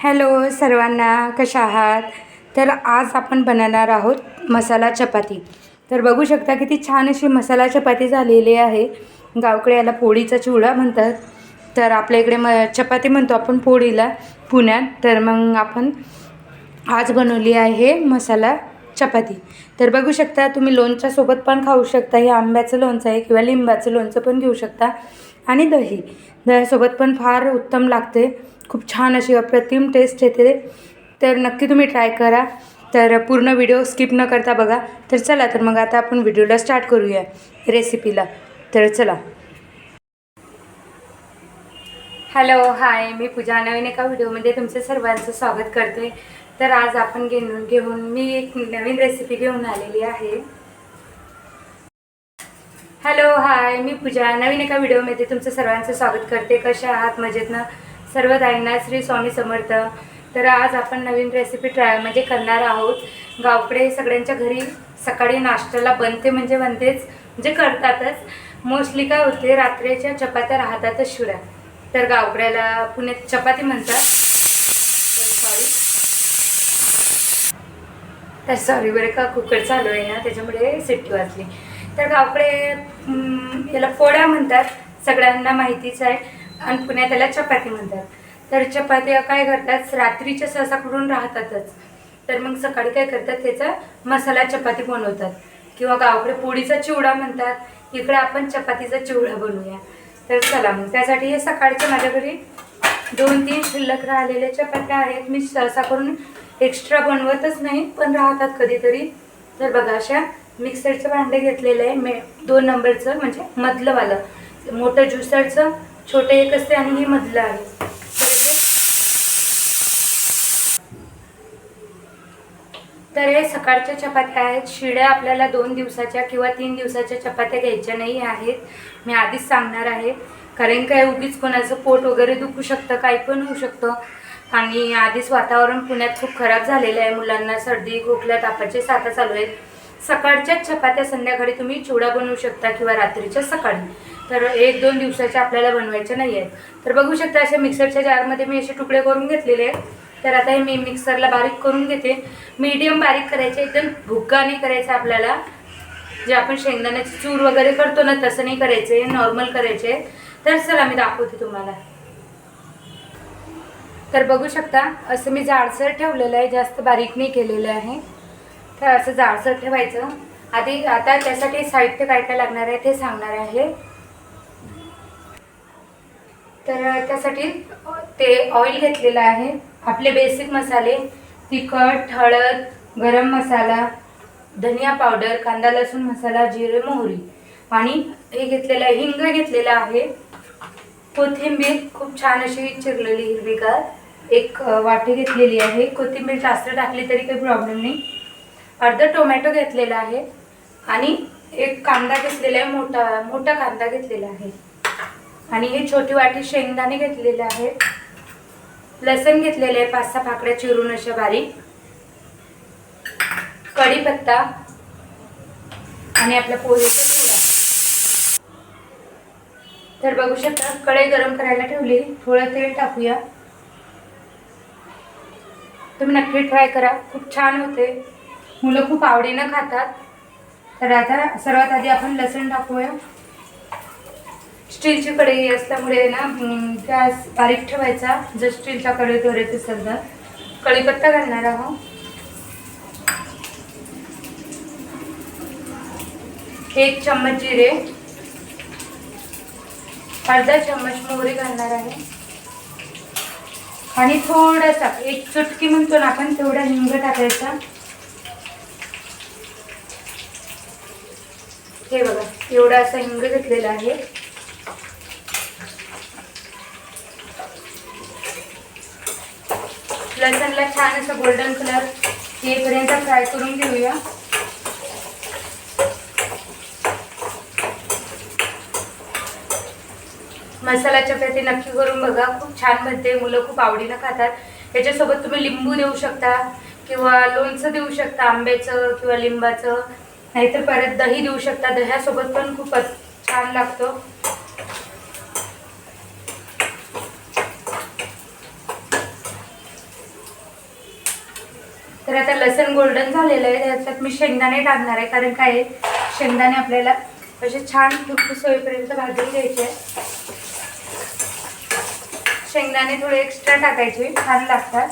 Hello सर्वांना कशा आहात? तर आज आपण बनवणार आहोत मसाला चपाती. तर बघू शकता किती छान अशी मसाला चपाती झालेली आहे. गावकडे याला पोळीचा चिवडा म्हणतात. तर आपल्या इकडे म चपाती म्हणतो आपण पोळीला पुण्यात. तर मग आपण आज बनवली आहे मसाला चपाती. तर बघू शकता तुम्ही लोणच्यासोबत पण खाऊ शकता. हे आंब्याचं लोणचं आहे किंवा लिंबाचं लोणचं पण घेऊ शकता. आणि दही. दह्यासोबत पण फार उत्तम लागते. खूप छान अशी अप्रतिम टेस्ट येते तर नक्की तुम्ही ट्राय करा. तर पूर्ण व्हिडिओ स्किप न करता बघा. तर चला तर मग आता आपण व्हिडिओला स्टार्ट करूया रेसिपीला तर चला. हॅलो हाय मी पूजा नवीन एका व्हिडिओमध्ये तुमचं सर्वांचं स्वागत करते. तर आज आपण घेऊन घेऊन मी एक नवीन रेसिपी घेऊन आलेली आहे. हॅलो हाय मी पूजा नवीन एका व्हिडिओमध्ये तुमचं सर्वांचं स्वागत करते. कशा आहात? मजेतनं सर्व ताईंना श्री स्वामी समर्थ. तर आज आपण नवीन रेसिपी ट्राय म्हणजे करणार आहोत. गावकडे सगळ्यांच्या घरी सकाळी नाश्त्याला बनते म्हणजे बनतेच म्हणजे करतातच. मोस्टली काय होते रात्रीच्या चपात्या राहतातच शिवऱ्या तर गावकड्याला पुण्यात चपाती म्हणतात. Oh, सॉरी तर सॉरी बरं का कुकर चालू आहे ना त्याच्यामुळे सिट्टी वाजली. तर गावकडे याला पोळ्या म्हणतात. सगळ्यांना माहितीच आहे. आणि पुण्यात त्याला चपाती म्हणतात. तर चपात्या काय करतात? रात्रीच्या सहसा करून राहतातच. तर मग सकाळी काय करतात? त्याचा मसाला चपाती बनवतात. किंवा गावाकडे पोळीचा चिवडा म्हणतात. इकडे आपण चपातीचा चिवडा बनवूया. तर चला मग त्यासाठी हे सकाळच्या माझ्या घरी दोन तीन शिल्लक राहिलेल्या चपात्या आहेत. मी सहसा करून एक्स्ट्रा बनवतच नाही पण राहतात कधीतरी. तर बघा अशा मिक्सरचं भांडे घेतलेलं आहे. मे दोन नंबरचं म्हणजे मधलंवालं. मोठं ज्युसरचं छोटे एक असते आणि हे मधलं आहे. तर हे तर हे सकाळच्या चपात्या आहेत. शिड्या आपल्याला दोन दिवसाच्या किंवा तीन दिवसाच्या चपात्या घ्यायच्या नाही आहेत. मी आधीच सांगणार आहे. कारण काय उगीच कोणाचं पोट वगैरे दुखू शकतं काही पण होऊ शकतं. आणि आधीच वातावरण पुण्यात खूप खराब झालेलं आहे. मुलांना सर्दी खोकल्या तापाचे साथा चालू आहेत. सकाळच्याच चपात्या संध्याकाळी तुम्ही चिवडा बनवू शकता किंवा रात्रीच्या सकाळी. तर एक दोन दिवसाच्या आपल्याला बनवायच्या नाही आहेत तर बघू शकता अशा मिक्सरच्या जारमध्ये मी असे तुकडे करून घेतलेले आहेत. तर आता हे मी मिक्सरला बारीक करून घेते. मीडियम बारीक करायचे एकदम भुक्का नाही करायचा आपल्याला. जे आपण शेंगदाण्याची चूर वगैरे करतो ना तसं नाही करायचे नॉर्मल करायचे. तर चला मी दाखवते तुम्हाला. तर बघू शकता असं मी जाडसर ठेवलेलं आहे जास्त बारीक नाही केलेलं आहे. तर असं जाडसर ठेवायचं. आधी आता त्यासाठी साहित्य काय काय लागणार आहे ते सांगणार आहे. तर त्यासाठी ते ऑइल घेतलेलं आहे. आपले बेसिक मसाले तिखट हळद गरम मसाला धनिया पावडर कांदा लसूण मसाला जिरे मोहरी. आणि हे घेतलेलं आहे हिंग घेतलेलं आहे. कोथिंबीर खूप छान अशी चिरलेली हिरवीगार एक वाटी घेतलेली आहे. कोथिंबीर जास्त टाकली तरी काही प्रॉब्लेम नाही. अर्धा टोमॅटो घेतलेला आहे. आणि एक कांदा घेतलेला आहे मोठा मोठा कांदा घेतलेला आहे. आणि ही छोटी वाटी शेंगदाणे घेतलेले आहेत. लसण घेतलेले आहे पाच सहा पाकड्या चिरून अशा बारीक. कढीपत्ता. आणि आपल्या पोहेचा थोडा तर बघू शकता कढई गरम करायला ठेवली. थोडं तेल टाकूया. तुम्ही नक्की ट्राय करा. खूप छान होते. मुलं खूप आवडीनं खातात. तर आता सर्वात आधी आपण लसण टाकूया. स्टीलची कढई असल्यामुळे ना गॅस बारीक ठेवायचा. जर स्टीलच्या कढईत वगैरे असेल तर. कढीपत्ता घालणार आहोत. एक चम्मच जिरे. अर्धा चम्मच मोहरी घालणार आहे. आणि थोडासा एक चुटकी म्हणतो ना आपण तेवढा हिंग टाकायचा. हे बघा एवढा असा हिंग घेतलेला आहे. लसणला छान असं गोल्डन कलर येईपर्यंत फ्राय करून घेऊया. मसाला चपाती नक्की करून बघा. खूप छान बनते. मुलं खूप आवडीनं खातात. याच्यासोबत तुम्ही लिंबू देऊ शकता किंवा लोणचं देऊ शकता आंब्याचं किंवा लिंबाचं. नाहीतर परत दही देऊ शकता. दह्यासोबत पण खूप छान लागतो. तर आता लसण गोल्डन झालेलं आहे त्याच्यात मी शेंगदाणे टाकणार आहे. कारण काय शेंगदाणे आपल्याला असे छान फुटफुस होईपर्यंत भाजून घ्यायचे आहे. शेंगदाणे थोडे एक्स्ट्रा टाकायचे छान लागतात.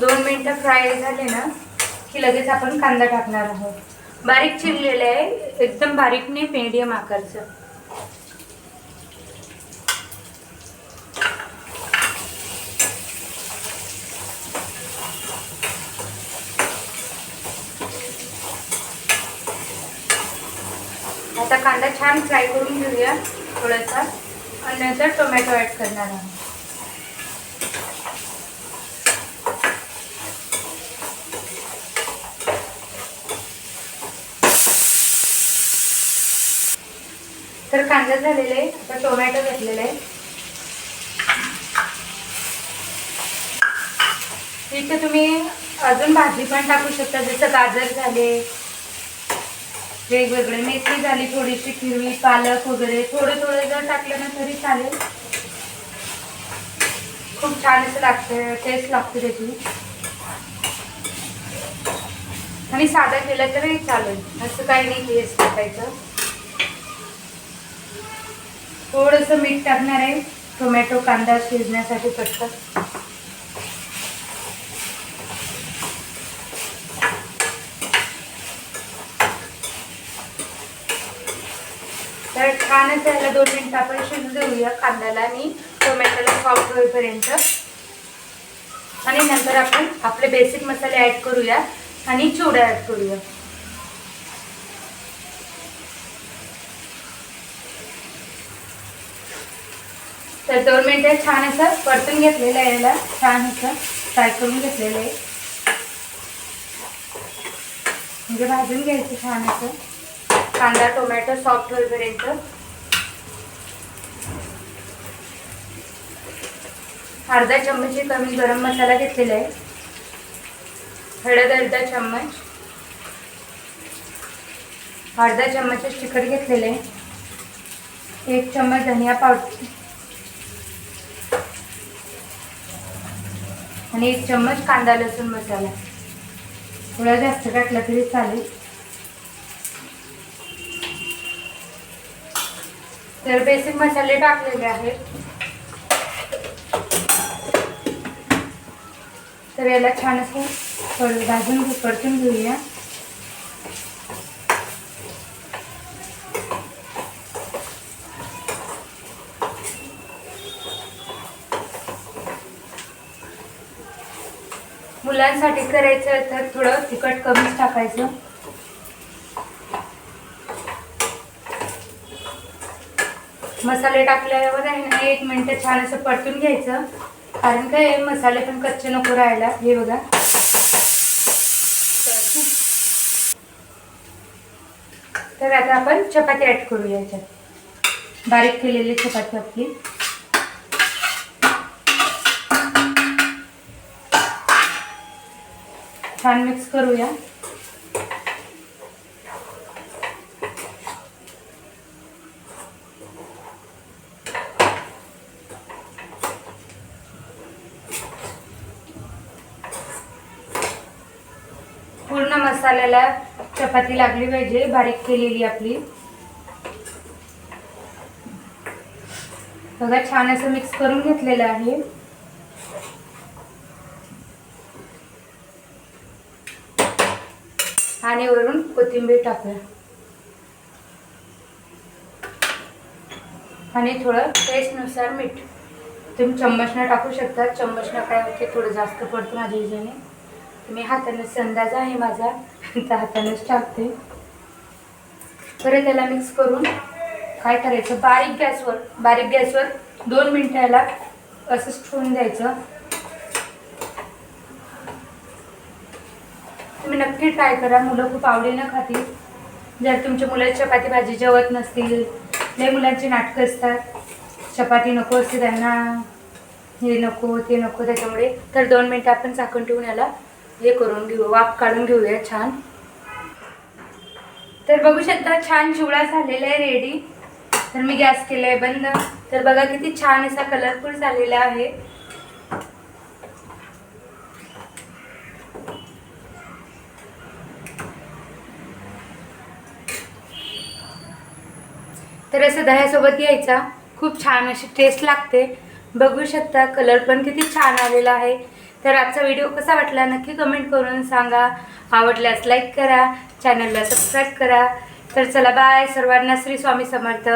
दोन मिनटं फ्राय झाले ना की लगेच आपण कांदा टाकणार आहोत. बारीक चिरलेलं आहे एकदम बारीक नाही मीडियम आकारचं. कांदा छान फ्राय करून घेऊया थोडासा. आणि नंतर टोमॅटो ॲड करणार आहोत. तर कांदा झालेला आहे. आता टोमॅटो घेतलेला आहे. इथे तुम्ही अजून भाजी पण टाकू शकता. जसं गाजर झाले वेगवेगळे मेथी झाली थोडीशी हिरवी पालक वगैरे. थोडं थोडं जर टाकलं ना तरी चालेल. खूप छान असं लागतं टेस्ट लागते त्याची. आणि साधा केलं तरी चालेल. असं काही नाही टेस्ट टाकायचं. थोडंसं मीठ टाकणार आहे. टोमॅटो कांदा शिजण्यासाठी पटकन कांदा छानच दोन मिनिटं आपण शिजू देऊया. कांद्याला आणि टोमॅटोला सॉफ्ट होईपर्यंत आणि नंतर आपण आपले बेसिक मसाले ॲड करूया आणि चिवडा ॲड करूया. तर दोन मिनटं छान असं परतून घेतलेलं आहे याला. छान असं फ्राय करून घेतलेलं आहे. म्हणजे भाजून घ्यायचं छान असं. कांदा टोमॅटो सॉफ्ट होईपर्यंत. अर्धा चम्मच कमी गरम मसाला घेतलेला आहे. हळद अर्धा चम्मच. अर्धा चम्मच तिखट घेतलेलं आहे. एक चम्मच धनिया पावडर. आणि एक चम्मच कांदा लसूण मसाला. थोडा जास्त टाकला तरी चालेल. तर बेसिक मसाले टाकलेले आहेत. तर याला छान असं थोडं भाजून घेऊ परतून घेऊया. मुलांसाठी करायचं तर थोडं तिखट कमीच टाकायचं. मसाले टाकल्यावर आहे ना एक मिनटं छान असं परतून घ्यायचं. कारण काय मसाले पण कच्चे नको राहायला. हे बघा. तर आता आपण चपाती ॲड करूया याच्यात. बारीक केलेली चपाती आपली. छान मिक्स करूया. पूर्ण मसाल्याला चपाती लागली पाहिजे बारीक केलेली आपली. बघा छान असं मिक्स करून घेतलेलं आहे. आणि वरून कोथिंबीर टाकूया. आणि थोडं टेस्टनुसार मीठ. तुम्ही चम्मचनं टाकू शकता. चम्मचनं काय होते थोडं जास्त पडतं माझ्या हिच्याने. मी हाताने संदाज आहे माझा. त्या हातानेच टाकते. परत त्याला मिक्स करून काय करायचं? बारीक गॅसवर बारीक गॅसवर दोन मिनिटाला असंच ठेवून द्यायचं. तुम्ही नक्की ट्राय करा. मुलं खूप आवडीनं खातील. जर तुमच्या मुलं चपाती भाजी जेवत नसतील लय मुलांची नाटकं असतात. चपाती नको असते त्यांना. हे नको ते नको त्याच्यामुळे. तर दोन मिनटं आपण झाकण ठेवून याला हे करून घेऊ वाफ काढून घेऊया छान. तर बघू शकता छान चिवडा झालेला आहे रेडी तर मी गॅस केलाय बंद. तर बघा किती छान असा कलरफुल झालेला आहे. तर असं दह्यासोबत घ्यायचा खूप छान अशी टेस्ट लागते. बघू शकता कलर पण किती छान आलेला आहे. तर आजचा व्हिडिओ कसा वाटला नक्की कमेंट करून सांगा. आवडल्यास लाईक करा चॅनलला सबस्क्राईब करा. तर चला बाय सर्वांना श्री स्वामी समर्थ.